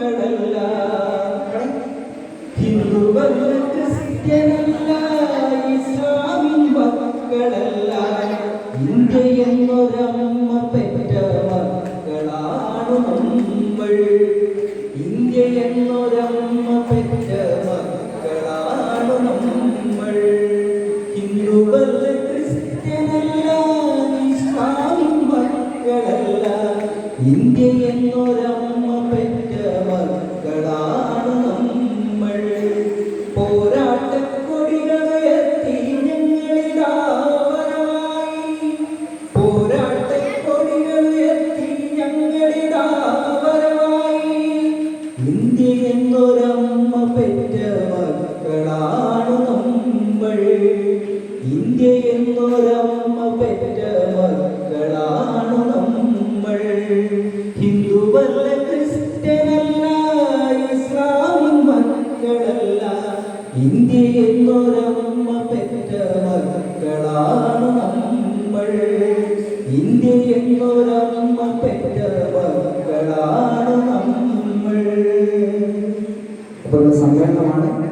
ഹിന്ദുക്കളല്ല ഹിന്ദുവല്ലത്ത് സിഖ്യനല്ല ഇസ്ലാമിൻ മക്കളല്ല. ഇന്ത്യയെന്നൊരമ്മ പെറ്റ മക്കളാണ് നമ്മൾ. ഇന്ത്യ എന്നൊരമ്മ പെറ്റ മക്കളാണ് നമ്മൾ. ഹിന്ദുവല്ല ക്രിസ്ത്യനല്ല ഇസ്ലാമിൻ മക്കളല്ല. ഇന്ത്യ എന്നൊരമ്മ ഇന്ത്യ എന്നൊരമ്മ പെറ്റ മക്കളാണ് നമ്മൾ? ഇന്ത്യ എന്നൊരമ്മ പെറ്റ മക്കളാണ് നമ്മൾ? ഹിന്ദുവല്ല ക്രിസ്ത്യനല്ല ഇസ്ലാം മക്കളല്ല. ഇന്ത്യ എന്നൊരമ്മ പെറ്റ മക്കളാണ് നമ്മൾ? ഇന്ത്യ എന്നൊരമ്മ പെറ്റ ഇപ്പോഴുള്ള സമ്മേളനമാണ്